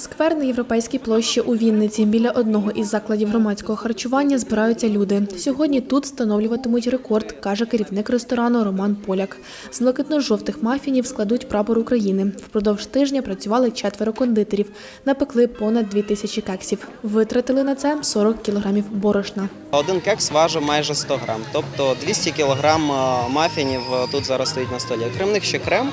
Сквер на європейській площі у Вінниці. Біля одного із закладів громадського харчування збираються люди. Сьогодні тут встановлюватимуть рекорд, каже керівник ресторану Роман Поляк. З блакитно-жовтих мафінів складуть прапор України. Впродовж тижня працювали четверо кондитерів, напекли понад дві тисячі кексів. Витратили на це 40 кілограмів борошна. Один кекс важить майже 100 грам, тобто 200 кілограм е, мафінів е, тут зараз стоїть на столі. Крім них ще крем.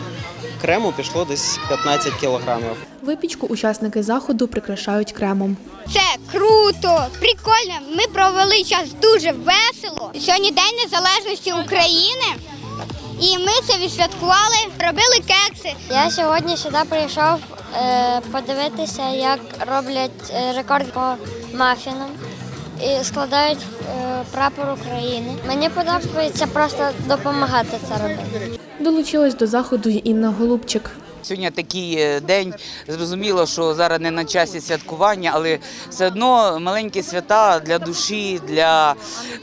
Крему пішло десь 15 кілограмів. Випічку учасники заходу прикрашають кремом. Це круто, прикольно. Ми провели час дуже весело. Сьогодні День Незалежності України. І ми це відсвяткували, робили кекси. Я сьогодні сюди прийшов е, подивитися, як роблять е, рекорд по мафінам і складають е, прапор України. Мені подобається просто допомагати це робити. Долучилась до заходу й Інна Голубчик. Сьогодні такий е, день. Зрозуміло, що зараз не на часі святкування, але все одно маленькі свята для душі, для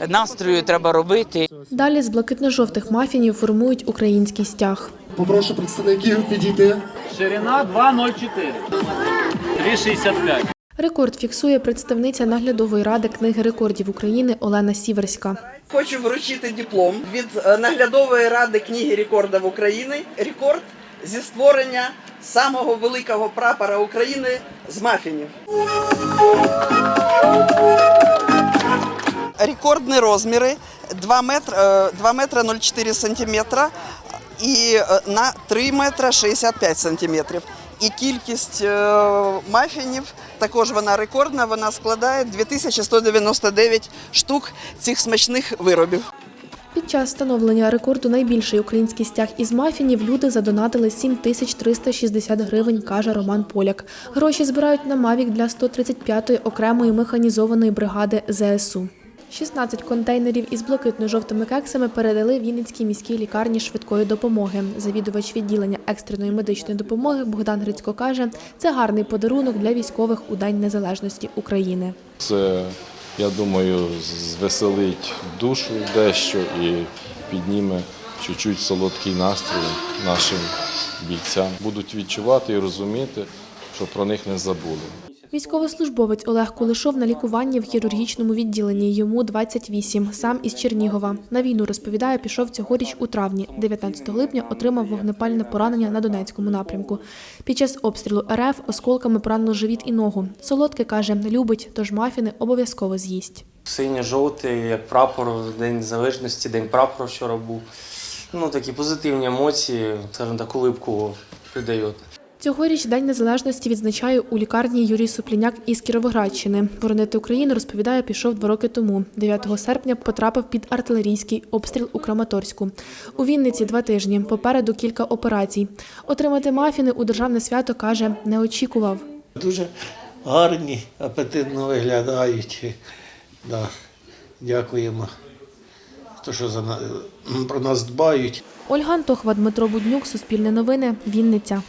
настрою треба робити. Далі з блакитно-жовтих мафінів формують український стяг. Попрошу представників підійти. Ширина 2,04. 3,65. Рекорд фіксує представниця наглядової ради книги рекордів України Олена Сіверська. Хочу вручити диплом від е, наглядової ради книги рекордів України. Рекорд зі створення самого великого прапора України з мафінів. Рекордні розміри 2 метри, 2 метри 0,4 сантиметра і е, на 3 метри 65 сантиметрів. І кількість е, мафінів також вона рекордна. Вона складає 2199 штук цих смачних виробів. Під час встановлення рекорду найбільший український стяг із мафінів люди задонатили 7360 гривень, каже Роман Поляк. Гроші збирають на Мавік для 135-ї окремої механізованої бригади ЗСУ. 16 контейнерів із блакитно-жовтими кексами передали Вінницькій міській лікарні швидкої допомоги. Завідувач відділення екстреної медичної допомоги Богдан Грицько каже, це гарний подарунок для військових у День Незалежності України. Це, я думаю, звеселить душу дещо і підніме чуть-чуть солодкий настрій нашим бійцям. Будуть відчувати і розуміти, що про них не забули. Військовослужбовець Олег Кулешов на лікуванні в хірургічному відділенні. Йому 28, сам із Чернігова. На війну, розповідає, пішов цьогоріч у травні. 19 липня отримав вогнепальне поранення на Донецькому напрямку. Під час обстрілу РФ осколками поранило живіт і ногу. Солодке, каже, любить, тож мафіни обов'язково з'їсть. Синьо-жовтий, як прапор, День Незалежності, День прапора вчора був. Ну, такі позитивні емоції, скажімо так, улипку придає. Цьогоріч День Незалежності відзначає у лікарні Юрій Супліняк із Кіровоградщини. Боронити Україну, розповідає, пішов два роки тому. 9 серпня потрапив під артилерійський обстріл у Краматорську. У Вінниці два тижні. Попереду кілька операцій. Отримати мафіни у державне свято, каже, не очікував. Дуже гарні, апетитно виглядають. Да. Дякуємо, то, що за про нас дбають. Ольга Антохова, Дмитро Буднюк, Суспільне новини, Вінниця.